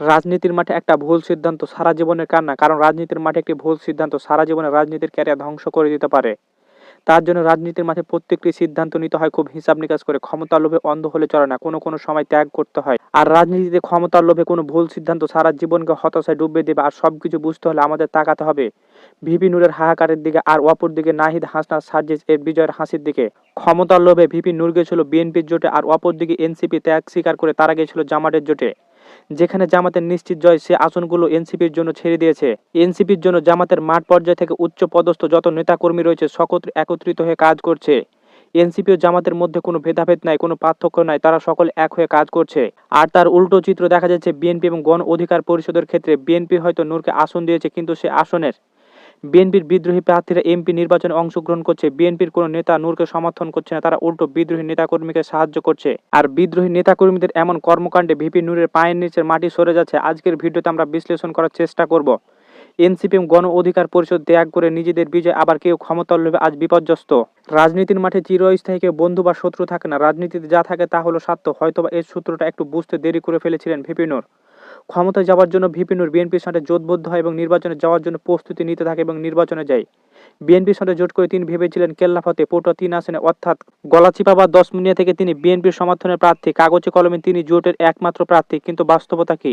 রাজনীতির মাঠে একটা ভুল সিদ্ধান্ত সারা জীবনের কান্না, কারণ রাজনীতির মাঠে একটি ভুল সিদ্ধান্ত সারা জীবনের রাজনীতির ক্যারিয়ার ধ্বংস করে দিতে পারে। তার জন্য রাজনীতির মাঠে প্রত্যেকটি সিদ্ধান্ত নিতে হয় খুব হিসাব নিকাশ করে, ক্ষমতার লোভে অন্ধ হলে চলে না, কোনো কোনো সময় ত্যাগ করতে হয়। আর রাজনীতিতে ক্ষমতার লোভে কোনো ভুল সিদ্ধান্ত সারা জীবনকে হতাশায় ডুবিয়ে দেবে, আর সবকিছু বুঝতে হলে আমাদের তাকাতে হবে। ভিপি নূরের হাহাকারের দিকে আর অপর দিকে নাহিদ হাসনা সার্জেস এর বিজয়ের হাসির দিকে। ক্ষমতার লোভে ভিপি নূর গেছিল বিএনপির জোটে, আর অপর দিকে এনসিপি ত্যাগ স্বীকার করে তারা গেছিল জামাটের জোটে। যেখানে জামাতের নিশ্চিত জয় সে আসনগুলো এনসিপির জন্য ছেড়ে দিয়েছে। এনসিপির জন্য জামাতের মাঠ পর্যায় থেকে উচ্চ পদস্থ যত নেতাকর্মী রয়েছে সকল একত্রিত হয়ে কাজ করছে। এনসিপি ও জামাতের মধ্যে কোনো ভেদাভেদ নাই, কোনো পার্থক্য নাই, তারা সকল এক হয়ে কাজ করছে। আর তার উল্টো চিত্র দেখা যাচ্ছে, বিএনপি এবং গণ অধিকার পরিষদের ক্ষেত্রে বিএনপি হয়তো নূরকে আসন দিয়েছে, কিন্তু সে আসনের বিএনপির বিদ্রোহী প্রার্থীরা এমপি নির্বাচনে অংশগ্রহণ করছে। বিএনপির কোনো নেতা নূরকে সমর্থন করছে না, তারা উল্টো বিদ্রোহী নেতাকর্মীকে সাহায্য করছে। আর বিদ্রোহী নেতাকর্মীদের এমন কর্মকাণ্ডে ভিপি নূরের পায়ের নিচের মাটি সরে যাচ্ছে। আজকের ভিডিওতে আমরা বিশ্লেষণ করার চেষ্টা করব। এনসিপি গণ অধিকার পরিষদ ত্যাগ করে নিজেদের বিজয় আবার কেউ ক্ষমতার লোভে আজ বিপর্যস্ত। রাজনীতির মাঠে চিরস্থায়ী কেউ বন্ধু বা শত্রু থাকে না। রাজনীতিতে যা থাকে তা হলো স্বার্থ। হয়তোবা এই সূত্রটা একটু বুঝতে দেরি করে ফেলেছিলেন ভিপিনুর ক্ষমতায় যাওয়ার জন্য ভিপি ভিপিনুর বিএনপির সাথে জোটবদ্ধ হয় এবং নির্বাচনে যাওয়ার জন্য প্রস্তুতি নিতে থাকে এবং নির্বাচনে যায়। বিএনপির সাথে জোট করে তিনি ভেবেছিলেন কেল্লাফতে পোটা তিন আসনে, অর্থাৎ গলাচিপা বা দশমুনিয়া থেকে তিনি বিএনপির সমর্থনের প্রার্থী, কাগজে কলমে তিনি জোটের একমাত্র প্রার্থী। কিন্তু বাস্তবতা কি?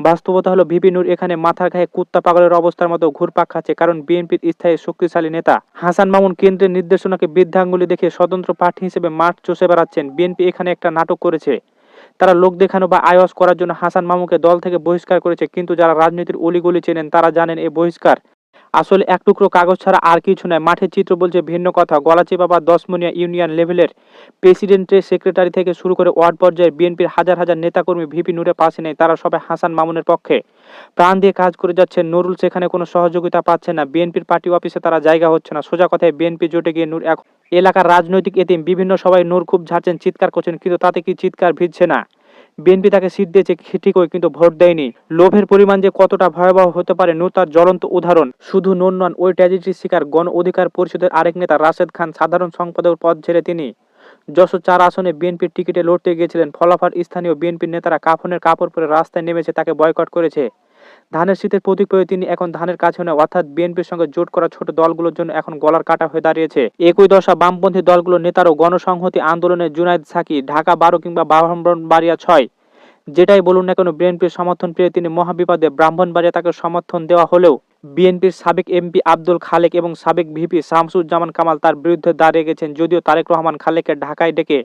বাস্তবতা হলো ভিপি নূর এখানে মাথার গায়ে কুত্তা পাগলের অবস্থার মতো ঘুরপাক খাচ্ছে কারণ বিএনপির স্থায়ী শক্তিশালী নেতা। হাসান মামুন কেন্দ্রের নির্দেশনাকে বৃদ্ধাঙ্গুলি দেখে স্বতন্ত্র প্রার্থী হিসেবে মাঠ চষে বেড়াচ্ছেন। বিএনপি এখানে একটা নাটক করেছে। তারা লোক দেখানো বা আয়স করার জন্য হাসান মামুকে দল থেকে বহিষ্কার করেছে, কিন্তু যারা রাজনীতির অলিগলি চেনেন তারা জানেন এই বহিষ্কার। আসলে এক টুকরো কাগজ ছাড়া আর কিছু নয়। মাঠের চিত্র বলছে ভিন্ন কথা। গলাচিপা বা দশমনিয়া ইউনিয়ন লেভেলের প্রেসিডেন্টের সেক্রেটারি থেকে শুরু করে ওয়ার্ড পর্যায়ে বিএনপির হাজার হাজার নেতাকর্মী ভিপি নূরের পাশে নেই। তারা সবাই হাসান মামুনের পক্ষে। প্রাণ দিয়ে কাজ করে যাচ্ছে। নুরুল সেখানে কোনো সহযোগিতা পাচ্ছে না। বিএনপির পার্টি অফিসে তারা জায়গা হচ্ছে না। সোজা কথায় বিএনপি জোটে গিয়ে নূর এলাকার রাজনৈতিক এতিম বিভিন্ন সবাই নূর খুব ঝাড়ছেন, চিৎকার করছেন, কিন্তু তাতে কি চিৎকার ভিজছে না? বিএনপি তাকে সিট দিয়েছে ঠিকই, কিন্তু ভোট দেয়নি। লোভের পরিমাণ যে কতটা ভয়াবহ হতে পারে নূর তার জ্বলন্ত উদাহরণ। শুধু নন নন, ওই ট্র্যাজেডির শিকার, গণ অধিকার পরিষদের আরেক নেতা রাশেদ খান, সাধারণ সম্পাদক পদ ছেড়ে তিনি যশোর চার আসনে বিএনপির টিকিটে লড়তে গিয়েছিলেন। ফলাফল স্থানীয় বিএনপির নেতারা কাফনের কাপড় পরে রাস্তায় নেমেছে, তাকে বয়কট করেছে। ধানের শীতের প্রতীক পেয়ে তিনি এখন ধানের কাছে নয় অর্থাৎ বিএনপির সঙ্গে জোট করা ছোট দলগুলোর জন্য এখন গলার কাটা হয়ে দাঁড়িয়েছে। একই দশা বামপন্থী দলগুলোর নেতারও গণসংহতি আন্দোলনে জুনাইদ সাকি, ঢাকা বারো কিংবা ব্রাহ্মণবাড়িয়া ছয়। যেটাই বলুন না কেন, বিএনপির সমর্থন পেয়ে তিনি মহাবিপদে ব্রাহ্মণবাড়িয়া তাকে সমর্থন দেওয়া হলেও বিএনপির সাবেক এমপি আব্দুল খালেক এবং সাবেক ভিপি শামসুজ্জামান কামাল তার বিরুদ্ধে দাঁড়িয়ে গেছেন, যদিও তারেক রহমান খালেককে ঢাকায় ডেকে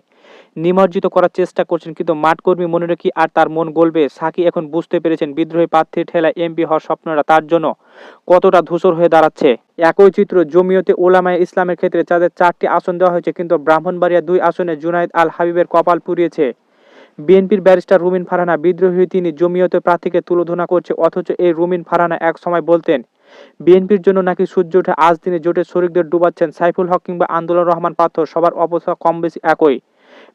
নিমজ্জিত করার চেষ্টা করছেন, কিন্তু মাঠকর্মী মনে রেখি আর তার মন গলবে। সাকি এখন বুঝতে পেরেছেন, বিদ্রোহী প্রার্থীর ঠেলায় এমপি হওয়ার স্বপ্নরা তার জন্য কতটা ধূসর হয়ে দাঁড়াচ্ছে। একই চিত্র জমিয়তে ওলামায় ইসলামের ক্ষেত্রে যাদের চারটি আসন দেওয়া হয়েছে, কিন্তু ব্রাহ্মণবাড়িয়া দুই আসনে জুনাইদ আল হাবিবের কপাল পুড়িয়েছে। বিএনপির ব্যারিস্টার রুমিন ফারহানা, বিদ্রোহী তিনি জমিয়তে প্রার্থীকে তুলোধনা করছে, অথচ এই রুমিন ফারহানা এক সময় বলতেন, বিএনপির জন্য নাকি সূর্য ওঠে, আজ দিনে জোটের শরিকদের ডুবাচ্ছেন। সাইফুল হক কিংবা আন্দোলন রহমান পাথর, সবার অবস্থা কম বেশি একই।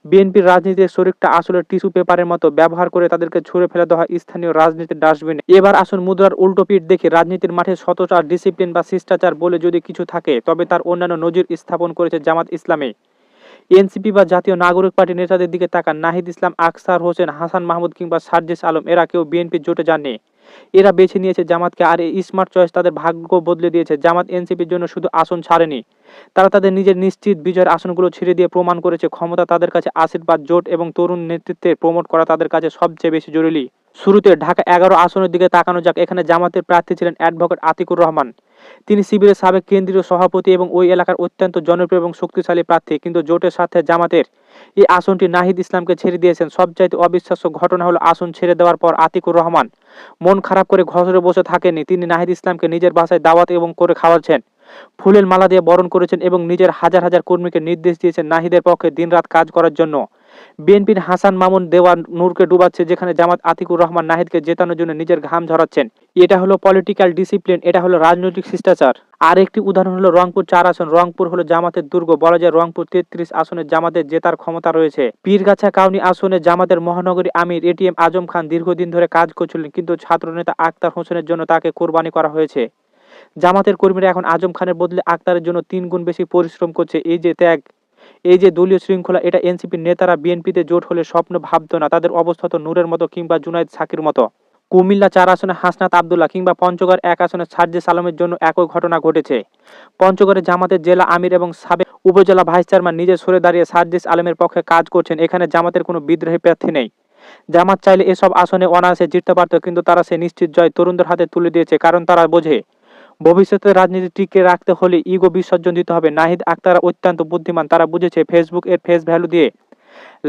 বিএনপির রাজনীতির শরিকটা আসলে টিস্যু পেপারের মতো ব্যবহার করে তাদেরকে ছুড়ে ফেলে দেওয়া স্থানীয় রাজনীতির ডাস্টবিনে। এবার আসুন মুদ্রার উল্টো পিঠ দেখে রাজনীতির মাঠে সততার ডিসিপ্লিন বা শিষ্টাচার বলে যদি কিছু থাকে, তবে তার অন্যান্য নজির স্থাপন করেছে জামাত ইসলামে। এনসিপি বা জাতীয় নাগরিক পার্টি নেতাদের দিকে তাকান। নাহিদ ইসলাম, আকসার হোসেন, হাসান মাহমুদ কিংবা সার্জিস আলম, এরা কেউ বিএনপির জোটে যাননি। এরা বেছে নিয়েছে জামাতকে আর এই স্মার্ট চয়েস তাদের ভাগ্য বদলে দিয়েছে। জামাত এনসিপির জন্য শুধু আসন ছাড়েনি। তারা তাদের নিজের নিশ্চিত বিজয়ের আসনগুলো ছেড়ে দিয়ে প্রমাণ করেছে। ক্ষমতা তাদের কাছে আশীর্বাদ, জোট এবং তরুণ নেতৃত্বে প্রমোট করা তাদের কাছে সবচেয়ে বেশি জরুরি। শুরুতে ঢাকা এগারো আসনের দিকে তাকানো যাক। এখানে জামাতের প্রার্থী ছিলেন অ্যাডভোকেট আতিকুর রহমান। তিনি শিবিরের সাবেক কেন্দ্রীয় সভাপতি এবং ওই এলাকার অত্যন্ত জনপ্রিয় এবং শক্তিশালী প্রার্থী। কিন্তু জোটের সাথে জামাতের এই আসনটি নাহিদ ইসলামকে ছেড়ে দিয়েছেন। সবচাইতে অবিশ্বাস্য ঘটনা হলো আসন ছেড়ে দেওয়ার পর আতিকুর রহমান মন খারাপ করে ঘরে বসে থাকেনি তিনি নাহিদ ইসলামকে নিজের বাসায় দাওয়াত এবং করে খাওয়াচ্ছেন। ফুলের মালা দিয়ে বরণ করেছেন এবং নিজের হাজার হাজার কর্মীকে নির্দেশ দিয়েছেন নাহিদের পক্ষে দিনরাত কাজ করার জন্য। বিএনপির হাসান মামুন দেওয়া নূরকে ডুবাচ্ছে যেখানে জামাত আতিকুর রহমান নাহিদকে জেতানোর জন্য নিজের ঘাম ঝরাচ্ছেন। এটা হলো পলিটিক্যাল ডিসিপ্লিন এটা হলো রাজনৈতিক শিষ্টাচার। আর একটি উদাহরণ হলো রংপুর চার আসন। রংপুর হলো জামাতের দুর্গ, বলা যায় রংপুর তেত্রিশ আসনে জামাতের জেতার ক্ষমতা রয়েছে। পীরগাছা কাউনি আসনে জামাতের মহানগরী আমির এটিএম আজম খান দীর্ঘদিন ধরে কাজ করছিলেন, কিন্তু ছাত্রনেতা আক্তার হোসেনের জন্য তাকে কোরবানি করা হয়েছে। জামাতের কর্মীরা এখন আজম খানের বদলে আক্তারের জন্য তিন গুণ বেশি পরিশ্রম করছে। এই যে ত্যাগ এই যে দলীয় শৃঙ্খলা, এটা এনসিপির নেতারা বিএনপিতে জোট হলে স্বপ্ন ভাবতো না। তাদের অবস্থা তো নূরের মতো কিংবা জুনাইদ সাকির মতো। কুমিল্লা চার আসনে হাসনাত আবদুল্লাহ কিংবা পঞ্চগড় এক আসনে সার্জিস আলমের জন্য একই ঘটনা ঘটেছে। পঞ্চগড়ে জামাতের জেলা আমির এবং সাবেক উপজেলা ভাইস চেয়ারম্যান নিজে সরে দাঁড়িয়ে সার্জিস আলমের পক্ষে কাজ করছেন। এখানে জামাতের কোনো বিদ্রোহী প্রার্থী নেই। জামাত চাইলে এসব আসনে অনায়াসে জিততে পারত, কিন্তু তারা সে নিশ্চিত জয় তরুণদের হাতে তুলে দিয়েছে, কারণ তারা বোঝে ভবিষ্যতে রাজনীতি টিকে রাখতে হলে ইগো বিসর্জন দিতে হবে। নাহিদ আক্তার অত্যন্ত বুদ্ধিমান। তারা বুঝেছে ফেসবুক এর ফেস ভ্যালু দিয়ে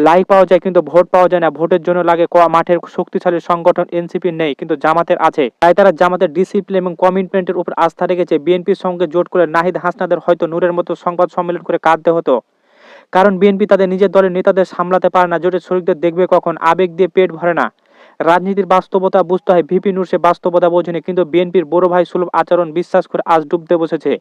লাইক পাওয়া যায় কিন্তু ভোট পাওয়া যায় না। ভোটের জন্য লাগে মাঠের শক্তিশালী সংগঠন এনসিপি নেই কিন্তু জামাতের আছে। তাই তারা জামাতের ডিসিপ্লিন এবং কমিটমেন্টের উপর আস্থা রেখেছে। বিএনপির সঙ্গে জোট করে নাহিদ হাসনাদের হয়তো নূরের মতো সংবাদ সম্মেলন করে কাঁদতে হতো। কারণ বিএনপি তাদের নিজের দলের নেতাদের সামলাতে পারে না। জোটের শরীরদের দেখবে কখন? আবেগ দিয়ে পেট ভরে না। রাজনীতির বাস্তবতা বুঝতে হয়। ভিপি নূর সে বাস্তবতা বোঝেনি, কিন্তু বিএনপির বড় ভাই সুলভ আচরণ বিশ্বাস করে আজ ডুবতে বসেছে।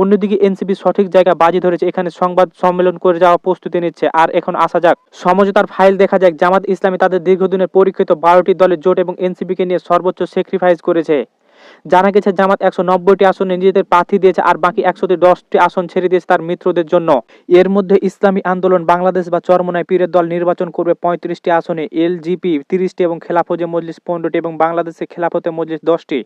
অন্যদিকে এনসিপি সঠিক জায়গা বাজি ধরেছে, এখানে সংবাদ সম্মেলন করে যাওয়া প্রস্তুতি নিচ্ছে। আর এখন আসা যাক, সমঝোতার ফাইল দেখা যাক। জামাত ইসলামী তাদের দীর্ঘদিনের পরীক্ষিত বারোটি দলের জোট এবং এনসিপিকে নিয়ে সর্বোচ্চ স্যাক্রিফাইস করেছে। জানা গেছে জামাত একশো নব্বইটি আসনে নিজেদের প্রার্থী দিয়েছে আর বাকি একশো দশটি আসন ছেড়ে দিয়েছে তার মিত্রদের জন্য। এর মধ্যে ইসলামী আন্দোলন, বাংলাদেশ বা চরমনায় পীরের দল নির্বাচন করবে পঁয়ত্রিশটি আসনে, এলজিপি তিরিশটি এবং খেলাফতে মজলিস পনেরোটি এবং বাংলাদেশে খেলাফতে মজলিস দশটি।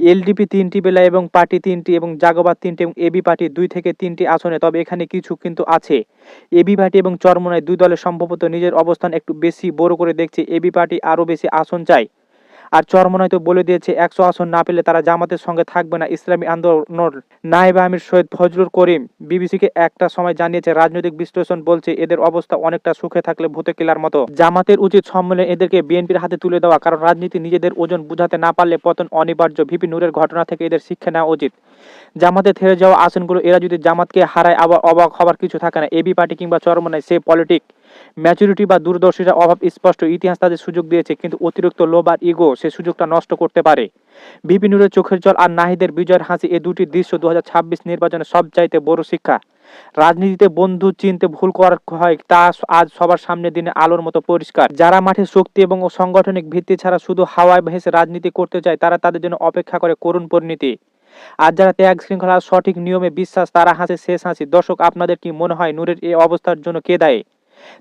এলডিপি তিনটি, বেলা এবং পার্টি তিনটি এবং জাগবাদ তিনটি এবং এবি পার্টি দুই থেকে তিনটি আসনে, তবে এখানে কিছু কিন্তু আছে। এবি পার্টি এবং চরমনায় দুই দলের সম্ভবত নিজের অবস্থান একটু বেশি বড় করে দেখছে, এবি পার্টি আরও বেশি আসন চায়। আর চরমনায় তো বলে দিয়েছে, একশো আসন না পেলে তারা জামাতের সঙ্গে থাকবে না। ইসলামী আন্দোলন নায়েব আমির সৈয়দ ফজলুর করিম বিবিসিকে একটা সময় জানিয়েছে, রাজনৈতিক বিশ্লেষণ বলছে, এদের অবস্থা অনেকটা সুখে থাকলে ভূতে কেলার মতো। জামাতের উচিত সম্মেলনে এদেরকে বিএনপির হাতে তুলে দেওয়া, কারণ রাজনীতি নিজেদের ওজন বুঝাতে না পারলে পতন অনিবার্য। ভিপি নূরের ঘটনা থেকে এদের শিক্ষা নেওয়া উচিত। জামাতে থেরে যাওয়া আসনগুলো, এরা যদি জামাতকে হারায়, আবার অবাক হবার কিছু থাকে না। এবি পার্টি কিংবা চরমনায় সে পলিটিক। ম্যাচুরিটি বা দূরদর্শিতার অভাব স্পষ্ট ইতিহাস তাদের সুযোগ দিয়েছে, কিন্তু অতিরিক্ত লোভ আর ইগো সে সুযোগটা নষ্ট করতে পারে। বিপিনুরের চোখের জল আর নাহিদের বিজয়ের হাসি এই দুটি দৃশ্য দু নির্বাচনে সবচাইতে বড় শিক্ষা। রাজনীতিতে বন্ধু চিনতে ভুল করার হয় তা আজ সবার সামনে দিনে আলোর মতো পরিষ্কার। যারা মাঠে শক্তি এবং সাংগঠনিক ভিত্তি ছাড়া শুধু হাওয়ায় ভেসে রাজনীতি করতে চায়, তারা তাদের জন্য অপেক্ষা করে করুণ পরিণতি। আর যারা ত্যাগ, শৃঙ্খলা, সঠিক নিয়মে বিশ্বাস, তারা হাসে শেষ হাসি। দর্শক, আপনাদের কি মনে হয়, নূরের এই অবস্থার জন্য কে দায়ী?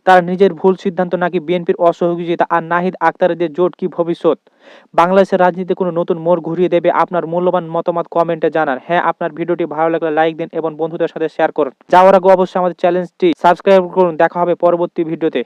তার নিজের ভুল সিদ্ধান্ত নাকি বিএনপির অসহযোগিতা আর নাহিদ আক্তারদের জোট কি ভবিষ্যৎ? বাংলাদেশের রাজনীতিতে কোনো নতুন মোড় ঘুরিয়ে দেবে আপনার মূল্যবান মতামত কমেন্টে জানান। হ্যাঁ আপনার ভিডিওটি ভালো লাগলে লাইক দিন এবং বন্ধুদের সাথে শেয়ার করুন। যাওয়ার আগে অবশ্যই আমাদের চ্যানেলটি সাবস্ক্রাইব করুন। দেখা হবে পরবর্তী ভিডিওতে।